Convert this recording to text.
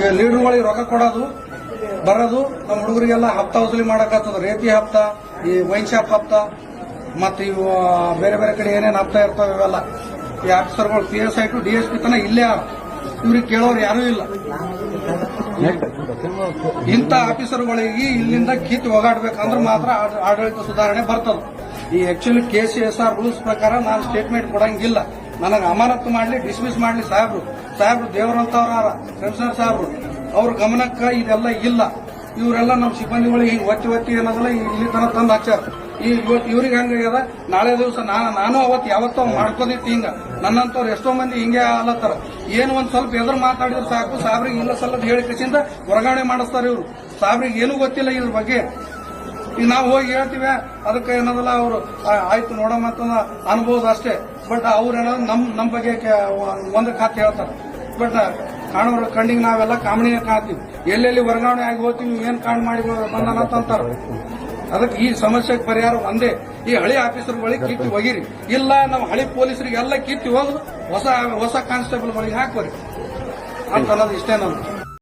ಈಗ ಲೀಡರ್ಗಳಿಗೆ ರೊಕ್ಕ ಕೊಡೋದು, ಬರೋದು, ನಮ್ಮ ಹುಡುಗರಿಗೆಲ್ಲ ಹಪ್ತ ವಸೂಲಿ ಮಾಡಕತ್ತದ ರೇತಿ ಹಪ್ತ, ಈ ವೈನ್ ಶಾಪ್ ಹಪ್ತ, ಮತ್ತು ಇವು ಬೇರೆ ಬೇರೆ ಕಡೆ ಏನೇನು ಹಪ್ತ ಇರ್ತಾವೆ ಇವೆಲ್ಲ. ಈ ಆಫೀಸರ್ಗಳು, P S I to D S P ತನ ಇಲ್ಲೇ ಇವ್ರಿಗೆ ಕೇಳೋರು ಯಾರೂ ಇಲ್ಲ. ಇಂಥ ಆಫೀಸರ್ಗಳಿಗೆ ಇಲ್ಲಿಂದ ಕಿತ್ತು ಒಗಾಡ್ಬೇಕಂದ್ರೆ ಮಾತ್ರ ಆಡ- ಆಡಳಿತ ಸುಧಾರಣೆ ಬರ್ತದೆ. ಈ actually K C S R rules ಪ್ರಕಾರ ನಾನು ಸ್ಟೇಟ್ಮೆಂಟ್ ಕೊಡಂಗಿಲ್ಲ. ನನಗೆ ಅಮಾನತ್ತು ಮಾಡಲಿ ಡಿಸ್ಮಿಸ್ ಮಾಡಲಿ ಸಾಹೇಬ್ರು ಸಾಹೇಬ್ರು ದೇವರಂತವ್ರ ಕಮಿಷನರ್ ಸಾಹೇಬ್ರು. ಅವ್ರ ಗಮನಕ್ಕೆ ಇದೆಲ್ಲ ಇಲ್ಲ. ಇವರೆಲ್ಲ ನಮ್ಮ ಸಿಬ್ಬಂದಿಗಳಿಗೆ ಹಿಂಗೆ ಒತ್ತಿ ಒತ್ತಿ ಏನದಲ್ಲ ಇಲ್ಲಿ ತನ ತಂದು ಹಚ್ಚಾರ ಈ ಇವ್ರಿಗೆ ಹಂಗಾಗ್ಯದ ನಾಳೆ ದಿವಸ ನಾನು ನಾನು ಅವತ್ತು ಯಾವತ್ತೋ ಮಾಡ್ಕೋದಿತ್ತು ಹಿಂಗ. ನನ್ನಂತವ್ರು ಎಷ್ಟೋ ಮಂದಿ ಹಿಂಗೆ ಆಲತ್ತಾರ ಏನು ಒಂದ್ ಸ್ವಲ್ಪ ಎದುರು ಮಾತಾಡಿದ್ರೆ ಸಾಕು. ಸಾಬ್ರಿಗೆ ಇಲ್ಲ ಸಲ್ಲದ ಹೇಳಿ ಕಸಿಂದ ವರ್ಗಾವಣೆ ಮಾಡಿಸ್ತಾರೆ ಇವರು. ಸಾಬ್ರಿಗೆ ಏನೂ ಗೊತ್ತಿಲ್ಲ ಇದ್ರ ಬಗ್ಗೆ. ಈಗ ನಾವು ಹೋಗಿ ಹೇಳ್ತೀವಿ, ಅದಕ್ಕೆ ಏನದಲ್ಲ ಅವರು ಆಯ್ತು ನೋಡಮ್ಮ ಅಂತ ಅನ್ಬೋದು ಅಷ್ಟೇ. ಬಟ್ ಅವ್ರು ಏನೋ ನಮ್ ನಮ್ಮ ಬಗ್ಗೆ ಒಂದು ಖಾತೆ ಹೇಳ್ತಾರೆ. ಬಟ್ ಕಾಣೋರ ಕಣ್ಣಿಗೆ ನಾವೆಲ್ಲ ಕಾಮಣಿ ಕಾಣ್ತೀವಿ. ಎಲ್ಲೆಲ್ಲಿ ವರ್ಗಾವಣೆ ಆಗಿ ಹೋಗ್ತೀವಿ ಏನ್ ಕಾಣ್ ಮಾಡಿ ಬಂದಾನ ಅಂತ ಅಂತಾರೆ. ಅದಕ್ಕೆ ಈ ಸಮಸ್ಯೆಗೆ ಪರಿಹಾರ ಒಂದೇ. ಈ ಹಳಿ ಆಫೀಸರ್ ಬಳಿ ಕಿತ್ತಿ ಒಗಿರಿ. ಇಲ್ಲ ನಾವು ಹಳಿ ಪೊಲೀಸರಿಗೆ ಎಲ್ಲ ಕಿತ್ತಿ ಹೋಗುದು. ಹೊಸ ಹೊಸ ಕಾನ್ಸ್ಟೇಬಲ್ ಬಳಿ ಹಾಕೋರಿ ಅಂತ ಅನ್ನೋದು ಇಷ್ಟೇ ನಮ್ದು.